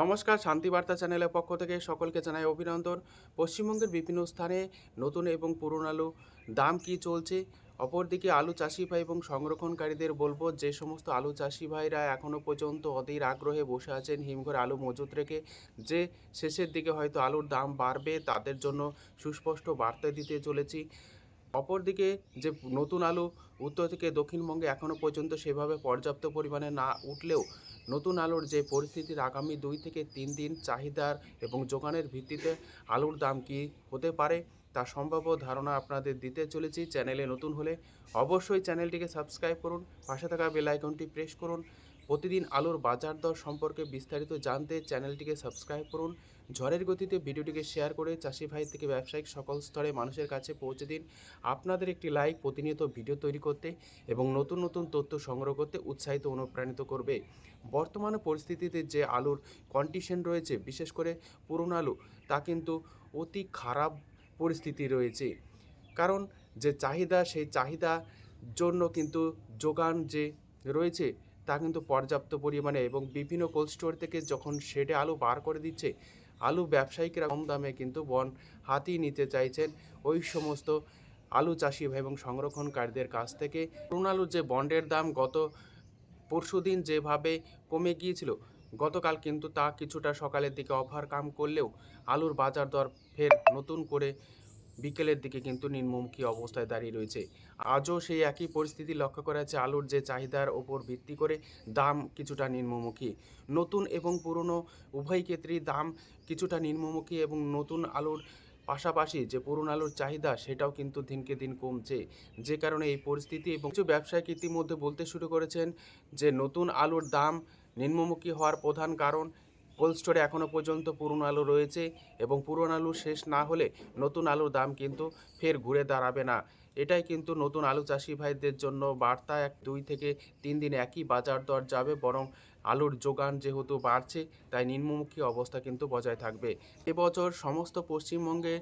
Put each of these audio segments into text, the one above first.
নমস্কার শান্তিবার্তা চ্যানেলের পক্ষ থেকে সকলকে জানাই অভিনন্দন। পশ্চিমবঙ্গের বিভিন্ন স্থানে নতুন এবং পুরনো আলু দাম কি চলছে? অপরদিকে আলু চাষি ভাই এবং সংরক্ষণকারীদের বলব, যে সমস্ত আলু চাষি ভাইরা এখনও পর্যন্ত অধীর আগ্রহে বসে আছেন হিমঘর আলু মজুত রেখে, যে শেষের দিকে হয়তো আলুর দাম বাড়বে, তাদের জন্য সুস্পষ্ট বার্তা দিতে চলেছি। অপরদিকে যে নতুন আলু উত্তর থেকে দক্ষিণবঙ্গে এখনও পর্যন্ত সেভাবে পর্যাপ্ত পরিমাণে না উঠলেও নতুন আলুর যে পরিস্থিতির আগামী দুই থেকে তিন দিন চাহিদার এবং যোগানের ভিত্তিতে আলুর দাম কি হতে পারে তার সম্ভাব্য ধারণা আপনাদের দিতে চলেছি। চ্যানেলে নতুন হলে অবশ্যই চ্যানেলটিকে সাবস্ক্রাইব করুন, পাশে থাকা বেল আইকনটি প্রেস করুন। প্রতিদিন আলুর বাজার দর সম্পর্কে বিস্তারিত জানতে চ্যানেলটিকে সাবস্ক্রাইব করুন। ঝড়ের গতিতে ভিডিওটিকে শেয়ার করে চাষি ভাই থেকে ব্যবসায়িক সকল স্তরে মানুষের কাছে পৌঁছে দিন। আপনাদের একটি লাইক প্রতিনিয়ত ভিডিও তৈরি করতে এবং নতুন নতুন তথ্য সংগ্রহ করতে উৎসাহিত অনুপ্রাণিত করবে। বর্তমানে পরিস্থিতিতে যে আলুর কন্ডিশন রয়েছে, বিশেষ করে পুরনো আলু, তা কিন্তু অতি খারাপ পরিস্থিতি রয়েছে। কারণ যে চাহিদা, সেই চাহিদা জন্য কিন্তু যোগান যে রয়েছে, তা কিন্তু পর্যাপ্ত পরিমাণে এবং বিভিন্ন কোল্ড স্টোর থেকে যখন শেডে আলু বার করে দিচ্ছে আলু ব্যবসায়িকরা কম দামে কিন্তু বন হাতিয়ে নিতে চাইছেন। ওই সমস্ত আলু চাষি এবং সংরক্ষণকারীদের কাছ থেকে পুরনো আলুর যে বন্ডের দাম গত পরশুদিন যেভাবে কমে গিয়েছিল, গতকাল কিন্তু তা কিছুটা সকালের দিকে অফার কাম করলেও আলুর বাজার দর ফের নতুন করে বিকেলের দিকে কিন্তু নিম্নমুখী অবস্থায় দাঁড়িয়ে রয়েছে। আজও সেই একই পরিস্থিতি লক্ষ্য করা যাচ্ছে, আলুর যে চাহিদার ওপর ভিত্তি করে দাম কিছুটা নিম্নমুখী নতুন এবং পুরনো উভয় ক্ষেত্রেই দাম কিছুটা নিম্নমুখী এবং নতুন আলুর পাশাপাশি যে পুরনো আলুর চাহিদা, সেটাও কিন্তু দিনকে দিন কমছে। যে কারণে এই পরিস্থিতি এবং কিছু ব্যবসায়িক ইতিমধ্যে বলতে শুরু করেছেন যে, নতুন আলুর দাম নিম্নমুখী হওয়ার প্রধান কারণ কোল্ড স্টোরে এখনও পর্যন্ত পুরনো আলু রয়েছে এবং পুরনো আলু শেষ না হলে নতুন আলুর দাম কিন্তু ফের ঘুরে দাঁড়াবে না। এটাই কিন্তু নতুন আলু চাষি ভাইদের জন্য বার্তা। এক, দুই থেকে তিন দিন একই বাজার দর যাবে, বরং আলুর যোগান যেহেতু বাড়ছে, তাই নিম্নমুখী অবস্থা কিন্তু বজায় থাকবে। এবছর সমস্ত পশ্চিমবঙ্গে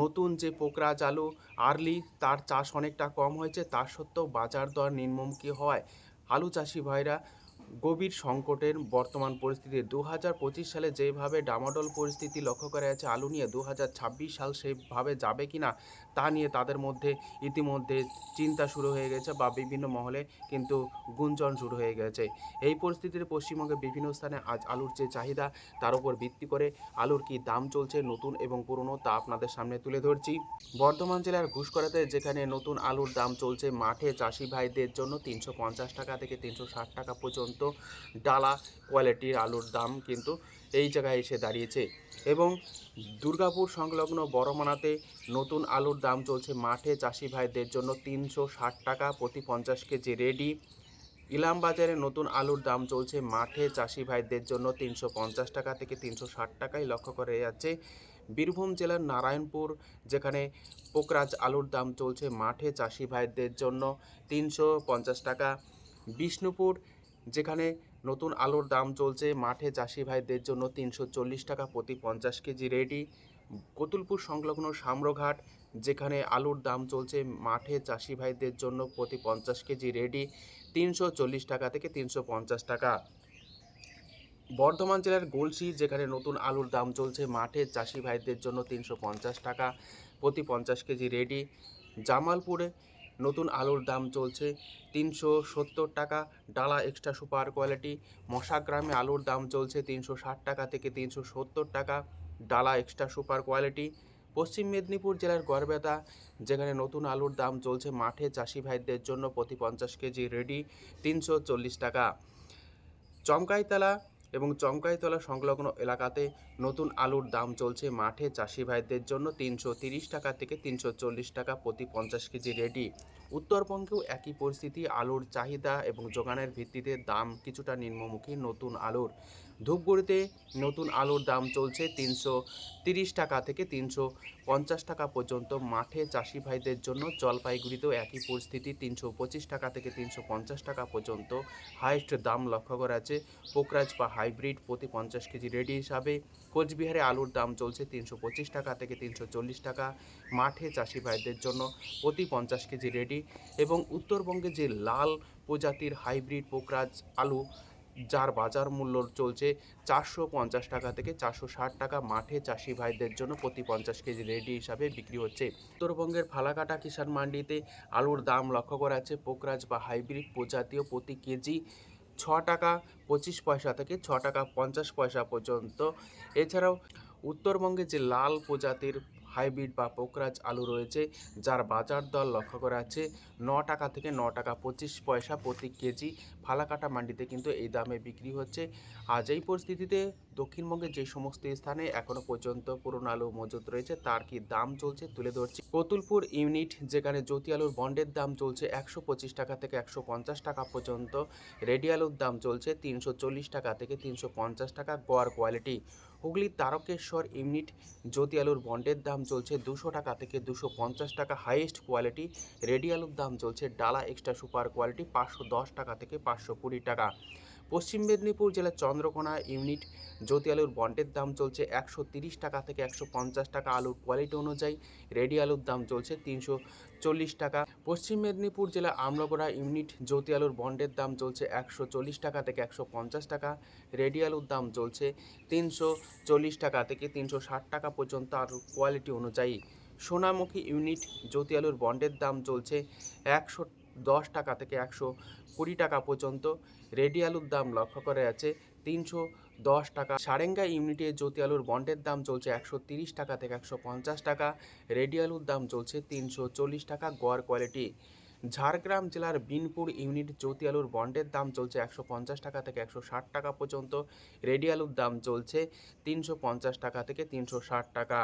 নতুন যে পোকরাজ আলু, আর্লি, তার চাষ অনেকটা কম হয়েছে, তা সত্ত্বেও বাজার দর নিম্নমুখী হওয়ায় আলু চাষি ভাইরা গভীর সংকটের বর্তমান পরিস্থিতি। দু হাজার পঁচিশ সালে যেভাবে ডামাডোল পরিস্থিতি লক্ষ্য করা যাচ্ছে, আলু নিয়ে দু হাজার ছাব্বিশ সাল সেভাবে যাবে কি না তা নিয়ে তাদের মধ্যে ইতিমধ্যে চিন্তা শুরু হয়ে গেছে বা বিভিন্ন মহলে কিন্তু গুঞ্জন শুরু হয়ে গেছে। এই পরিস্থিতিতে পশ্চিমবঙ্গে বিভিন্ন স্থানে আজ আলুর যে চাহিদা, তার উপর ভিত্তি করে আলুর কি দাম চলছে নতুন এবং পুরনো তা আপনাদের সামনে তুলে ধরছি। বর্ধমান জেলার ঘুষকরাতে যেখানে নতুন আলুর দাম চলছে, মাঠে চাষি ভাইদের জন্য তিনশো পঞ্চাশ টাকা থেকে তিনশো ষাট টাকা পর্যন্ত ডালা কোয়ালিটির আলুর দাম কিন্তু এই জায়গায় এসে দাঁড়িয়েছে এবং দুর্গাপুর সংলগ্ন বড়মানাতে নতুন আলুর দাম চলছে মাঠে চাষি ভাইদের জন্য তিনশো ষাট টাকা, প্রতি পঞ্চাশ কেজি রেডি। ইলাম বাজারে নতুন আলুর দাম চলছে মাঠে চাষি ভাইদের জন্য তিনশো পঞ্চাশ টাকা থেকে তিনশো ষাট টাকায় লক্ষ্য করে যাচ্ছে। বীরভূম জেলার নারায়ণপুর, যেখানে পোকরাজ আলুর দাম চলছে মাঠে চাষি ভাইদের জন্য তিনশো পঞ্চাশ টাকা। বিষ্ণুপুর, যেখানে নতুন আলুর দাম চলছে। মাঠে চাষি ভাইদের জন্য তিনশো চল্লিশ টাকা প্রতি পঞ্চাশ কেজি রেডি। কতুলপুর সংলগ্ন সাম্রঘাট, যেখানে আলুর দাম চলছে, মাঠে চাষি ভাইদের জন্য প্রতি পঞ্চাশ কেজি রেডি তিনশো চল্লিশ টাকা থেকে তিনশো পঞ্চাশ টাকা। বর্ধমান জেলার গলসি, যেখানে নতুন আলুর দাম চলছে, মাঠে চাষি ভাইদের জন্য তিনশো পঞ্চাশ টাকা প্রতি পঞ্চাশ কেজি রেডি। জামালপুরে নতুন আলুর দাম চলছে তিনশো সত্তর টাকা, ডালা এক্সট্রা সুপার কোয়ালিটি মশা গ্রামে আলুর দাম চলছে তিনশো ষাট টাকা থেকে তিনশো সত্তর টাকা, ডালা এক্সট্রা সুপার কোয়ালিটি পশ্চিম মেদিনীপুর জেলার গড়বেতা, যেখানে নতুন আলুর দাম চলছে মাঠে চাষি ভাইদের জন্য প্রতি পঞ্চাশ কেজি রেডি তিনশো চল্লিশ টাকা। চমকাইতলা এবং চমকাইতলা সংলগ্ন এলাকাতে নতুন আলুর দাম চলছে মাঠে। চাষি ভাইদের জন্য তিনশো তিরিশ টাকা থেকে তিনশো চল্লিশ টাকা প্রতি পঞ্চাশ কেজি রেডি। উত্তরবঙ্গেও একই পরিস্থিতি, আলুর চাহিদা এবং যোগানের ভিত্তিতে দাম কিছুটা নিম্নমুখী নতুন আলুর। ধূপগুড়িতে নতুন আলুর দাম চলছে তিনশো তিরিশ টাকা থেকে তিনশো পঞ্চাশ টাকা পর্যন্ত। মাঠে চাষি ভাইদের জন্য জলপাইগুড়িতেও একই পরিস্থিতি, তিনশো পঁচিশ টাকা থেকে তিনশো পঞ্চাশ টাকা পর্যন্ত হাইস্ট দাম লক্ষ্য করা আছে পোকরাজ বা হাইব্রিড প্রতি পঞ্চাশ কেজি রেডি হিসাবে কোচবিহারে আলুর দাম চলছে তিনশো পঁচিশ টাকা থেকে তিনশো চল্লিশ টাকা। মাঠে চাষি ভাইদের জন্য প্রতি পঞ্চাশ কেজি রেডি এবং উত্তরবঙ্গে যে লাল প্রজাতির হাইব্রিড পোকরাজ আলু যার বাজার মূল্য চলছে চারশো পঞ্চাশ টাকা থেকে চারশো ষাট টাকা। মাঠে চাষি ভাইদের জন্য প্রতি পঞ্চাশ কেজি রেডি হিসাবে বিক্রি হচ্ছে। উত্তরবঙ্গের ফালাকাটা কিষাণ মান্ডিতে আলুর দাম লক্ষ্য করা যাচ্ছে। পোকরাজ বা হাইব্রিড প্রজাতীয় প্রতি কেজি ছ টাকা পঁচিশ পয়সা থেকে ছ টাকা পঞ্চাশ পয়সা পর্যন্ত। এছাড়াও উত্তরবঙ্গে যে লাল প্রজাতির হাইব্রিড বা পোকরাজ আলু রয়েছে, যার বাজার দর লক্ষ্য করা যাচ্ছে ন টাকা থেকে ন টাকা পঁচিশ পয়সা প্রতি কেজি। ফালাকাটা মান্ডিতে কিন্তু এই দামে বিক্রি হচ্ছে। আজ এই পরিস্থিতিতে দক্ষিণবঙ্গের যে সমস্ত স্থানে এখনও পর্যন্ত পুরনো আলু মজুত রয়েছে, তার কি দাম চলছে তুলে ধরছি। কতুলপুর ইউনিট, যেখানে জ্যোতি আলুর বন্ডের দাম চলছে একশো পঁচিশ টাকা থেকে একশো পঞ্চাশ টাকা পর্যন্ত, রেডি আলুর দাম চলছে তিনশো চল্লিশ টাকা থেকে তিনশো পঞ্চাশ টাকা গড় কোয়ালিটি। হুগলির তারকেশ্বর ইউনিট, জ্যোতি আলুর বন্ডের দাম চলছে দুশো টাকা থেকে দুশো পঞ্চাশ টাকা হাইয়েস্ট কোয়ালিটি, রেডি আলুর দাম চলছে ডালা এক্সট্রা সুপার কোয়ালিটি পাঁচশো দশ টাকা থেকে পাঁচশো কুড়ি টাকা। পশ্চিম মেদিনীপুর জেলার চন্দ্রকোনা ইউনিট জ্যোতি আলুর বন্ডের দাম চলছে একশো তিরিশ টাকা থেকে একশো পঞ্চাশ টাকা আলুর কোয়ালিটি অনুযায়ী। রেডি আলুর দাম চলছে তিনশো চল্লিশ টাকা। পশ্চিম মেদিনীপুর জেলা আমলগোড়া ইউনিট জ্যোতি আলুর বন্ডের দাম চলছে একশো চল্লিশ টাকা থেকে একশো পঞ্চাশ টাকা। রেডি আলুর দাম চলছে তিনশো চল্লিশ টাকা থেকে তিনশো ষাট টাকা পর্যন্ত আলুর কোয়ালিটি অনুযায়ী। সোনামুখী ইউনিট জ্যোতি আলুর বন্ডের দাম চলছে একশো দশ টাকা থেকে একশো কুড়ি টাকা পর্যন্ত। রেডি আলুর দাম লক্ষ্য করা যাচ্ছে তিনশো দশ টাকা। সারেঙ্গা ইউনিটে জ্যোতি আলুর বন্ডের দাম চলছে একশো তিরিশ টাকা থেকে একশো পঞ্চাশ টাকা। রেডি আলুর দাম চলছে তিনশো চল্লিশ টাকা গড় কোয়ালিটি। ঝাড়গ্রাম জেলার বিনপুর ইউনিট জ্যোতি আলুর বন্ডের দাম চলছে একশো পঞ্চাশ টাকা থেকে একশো ষাট টাকা পর্যন্ত। রেডি আলুর দাম চলছে তিনশো পঞ্চাশ টাকা থেকে তিনশো ষাট টাকা।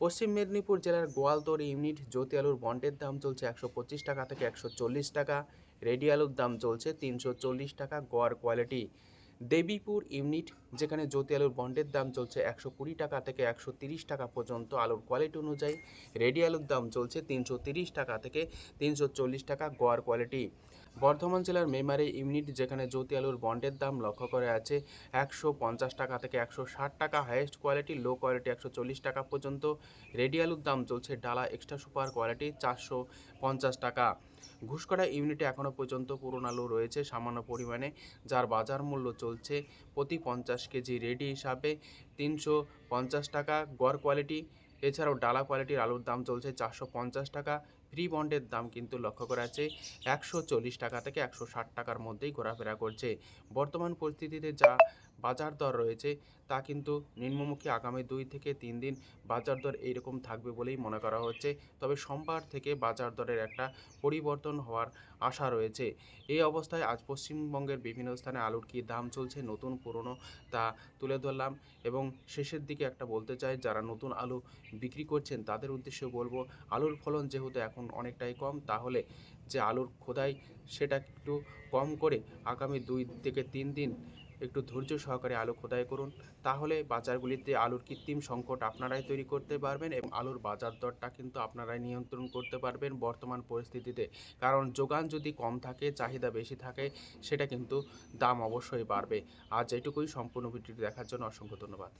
পশ্চিম মেদিনীপুর জেলার গোয়ালতোড় ইউনিট জ্যোতি আলুর বন্ডের দাম চলছে একশো পঁচিশ টাকা থেকে একশো চল্লিশ টাকা। রেডি আলুর দাম চলছে তিনশো চল্লিশ টাকা গড় কোয়ালিটি। দেবীপুর ইউনিট, যেখানে জ্যোতি আলুর বন্ডের দাম চলছে একশো কুড়ি টাকা থেকে একশো তিরিশ টাকা পর্যন্ত আলুর কোয়ালিটি অনুযায়ী। রেডি আলুর দাম চলছে তিনশো তিরিশ টাকা থেকে তিনশো চল্লিশ টাকা গড় কোয়ালিটি। বর্ধমান জেলার মেমারি ইউনিট, যেখানে জ্যোতি আলুর বন্ডের দাম লক্ষ্য করে আছে একশো পঞ্চাশ টাকা থেকে একশো ষাট টাকা, হাইয়েস্ট কোয়ালিটি, লো কোয়ালিটি একশো চল্লিশ টাকা পর্যন্ত। রেডি আলুর দাম চলছে ডালা এক্সট্রা সুপার কোয়ালিটি চারশো পঞ্চাশ টাকা। ঘুষকরা ইউনিটে এখনও পর্যন্ত পুরনো আলু রয়েছে সামান্য পরিমাণে, যার বাজার মূল্য চলছে প্রতি পঞ্চাশ কেজি রেডি হিসাবে তিনশো পঞ্চাশ টাকা। গড় কোয়ালিটি, এছাড়াও ডালা কোয়ালিটির আলুর দাম চলছে চারশো পঞ্চাশ টাকা। ফ্রি বন্ডের দাম কিন্তু লক্ষ্য করা যাচ্ছে একশো চল্লিশ টাকা থেকে একশো ষাট টাকার মধ্যেই ঘোরাফেরা করছে। বর্তমান পরিস্থিতিতে যা বাজার দর রয়েছে, তা কিন্তু নিম্নমুখী আগামী দুই থেকে তিন দিন বাজার দর এইরকম থাকবে বলেই মনে করা হচ্ছে। তবে সোমবার থেকে বাজার দরের একটা পরিবর্তন হওয়ার আশা রয়েছে। এই অবস্থায় আজ পশ্চিমবঙ্গের বিভিন্ন স্থানে আলুর কী দাম চলছে, নতুন, পুরনো তা তুলে ধরলাম এবং শেষের দিকে একটা বলতে চাই, যারা নতুন আলু বিক্রি করছেন তাদের উদ্দেশ্যে বলব, আলুর ফলন যেহেতু এখন অনেকটাই কম, তাহলে যে আলুর খোদাই সেটা একটু কম করে আগামী দুই থেকে তিন দিন একটু ধৈর্য সহকারে আলু খোদাই করুন। তাহলে বাজারগুলিতে আলুর কৃত্রিম সংকট আপনারাই তৈরি করতে পারবেন এবং আলুর বাজার দরটা কিন্তু আপনারাই নিয়ন্ত্রণ করতে পারবেন বর্তমান পরিস্থিতিতে। কারণ যোগান যদি কম থাকে, চাহিদা বেশি থাকে, সেটা কিন্তু দাম অবশ্যই বাড়বে। আজ এটুকুই। সম্পূর্ণ ভিডিওটি দেখার জন্য অসংখ্য ধন্যবাদ।